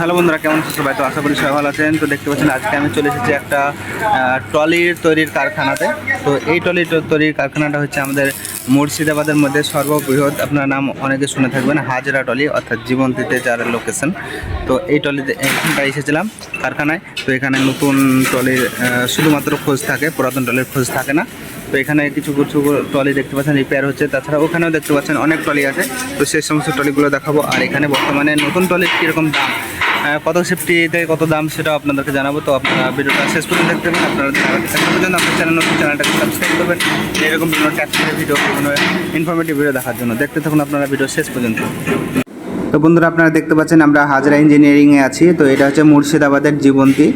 Hello বন্ধুরা কেমন আছো সবাই? তো আশা করি সবাই ভালো আছেন। তো দেখতে পাচ্ছেন আজকে আমি চলে এসেছি একটা আহ, ট্রলির তৈরির কারখানাতে। তো এই ট্রলির তৈরির কারখানাটা হচ্ছে আমাদের মুর্শিদাবাদের মধ্যে সর্ববৃহৎ। আপনার নাম অনেকে শুনে থাকবেন হাজরা টলি অর্থাৎ জীবন্তীতে যার লোকেশন তো এই টলিতে এখানটা এসেছিলাম কারখানায়। তো এখানে নতুন টলির শুধুমাত্র খোঁজ থাকে পুরাতন টলির খোঁজ থাকে না। তো এখানে কিছু কিছু ট্রলি দেখতে পাচ্ছেন রিপেয়ার হচ্ছে। তাছাড়া ওখানেও দেখতে পাচ্ছেন অনেক ট্রলি আছে। তো সেই সমস্ত ট্রলিগুলো দেখাবো। আর এখানে বর্তমানে নতুন ট্রলির কীরকম দাম? কত সেফটিতে কত দাম সেটাও আপনাদেরকে জানাব। তো আপনারা ভিডিওটা শেষ পর্যন্ত দেখতে পাবেন আপনারা পর্যন্ত আপনার চ্যানেল নতুন চ্যানেলটাকে সাবস্ক্রাইব করবেন। এরকম বিভিন্ন ট্যাক্সের ভিডিও বিভিন্ন ইনফরমেটিভ ভিডিও দেখার জন্য। দেখতে থাকুন আপনারা ভিডিও শেষ পর্যন্ত। তো বন্ধুরা, আপনারা দেখতে পাচ্ছেন আমরা হাজরা ইঞ্জিনিয়ারিংয়ে আছি। তো এটা হচ্ছে মুর্শিদাবাদের জীবন্তী।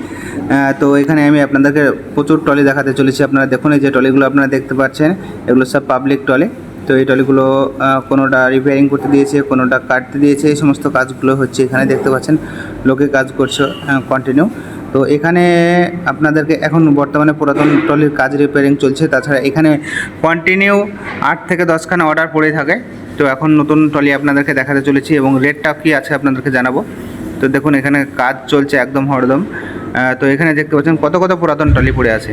তো এখানে আমি আপনাদেরকে প্রচুর টলি দেখাতে চলেছি। আপনারা দেখুন এই যে টলিগুলো আপনারা দেখতে পাচ্ছেন, এগুলো সব পাবলিক টলি তো এই ট্রলিগুলো কোনোটা রিপেয়ারিং করতে দিয়েছে, কোনোটা কাটতে দিয়েছে, এই সমস্ত কাজগুলো হচ্ছে এখানে দেখতে পাচ্ছেন। লোকে কাজ করছে কন্টিনিউ তো এখানে আপনাদেরকে এখন বর্তমানে পুরাতন ট্রলির কাজ রিপেয়ারিং চলছে। তাছাড়া এখানে কন্টিনিউ আট থেকে দশখানা অর্ডার পড়ে থাকে। তো এখন নতুন ট্রলি আপনাদেরকে দেখাতে চলেছি এবং রেটটা কী আছে আপনাদেরকে জানাব। তো দেখুন, এখানে কাজ চলছে একদম হরদম। তো এখানে দেখতে পাচ্ছেন কত কত পুরাতন ট্রলি পড়ে আছে।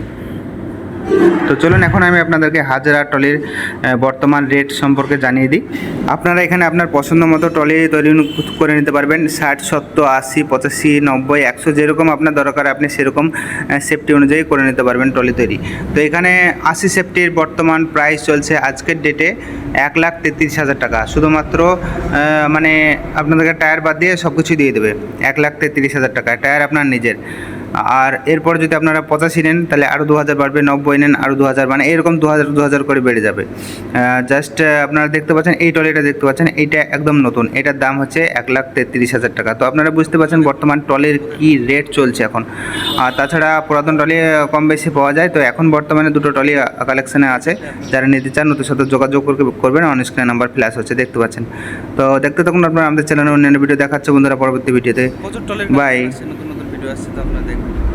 তো চলুন, এখন আমি আপনাদেরকে হাজারা ট্রলির বর্তমান রেট সম্পর্কে জানিয়ে দিই। আপনারা এখানে আপনার পছন্দ মতো ট্রলি তৈরি করে নিতে পারবেন। ষাট, সত্তর, আশি, পঁচাশি, নব্বই, একশো যেরকম আপনার দরকার, আপনি সেরকম সেফটি অনুযায়ী করে নিতে পারবেন ট্রলি তৈরি। তো এখানে আশি সেফটির বর্তমান প্রাইস চলছে আজকের ডেটে এক লাখ তেত্রিশ হাজার টাকা। শুধুমাত্র মানে আপনাদেরকে টায়ার বাদ দিয়ে সব কিছু দিয়ে দেবে। এক লাখ তেত্রিশ হাজার টাকা। টায়ার আপনার নিজের। আর এরপর যদি আপনারা পঁচাশি নেন তাহলে আরও দু হাজার বাড়বে নব্বই নেন আরও দু হাজার মানে এরকম দু হাজার দু হাজার করে বেড়ে যাবে। জাস্ট আপনারা দেখতে পাচ্ছেন এই ট্রলিটা দেখতে পাচ্ছেন এইটা একদম নতুন। এটার দাম হচ্ছে এক লাখ তেত্রিশ হাজার টাকা। তো আপনারা বুঝতে পারছেন বর্তমান টলের কী রেট চলছে এখন। আর তাছাড়া পুরাতন ট্রলি কম বেশি পাওয়া যায়। তো এখন বর্তমানে দুটো ট্রলি কালেকশানে আছে। যারা নিতে চান নতুন সাথে যোগাযোগ করবে- করবেন। অন স্ক্রিনে নাম্বার ফ্ল্যাশ হচ্ছে দেখতে পাচ্ছেন। তো দেখতে থাকুন আপনারা আমাদের চ্যানেলে অন্যান্য ভিডিও দেখাচ্ছে বন্ধুরা পরবর্তী ভিডিওতে প্রচুর ভিডিও আসছে তো আপনারা দেখবেন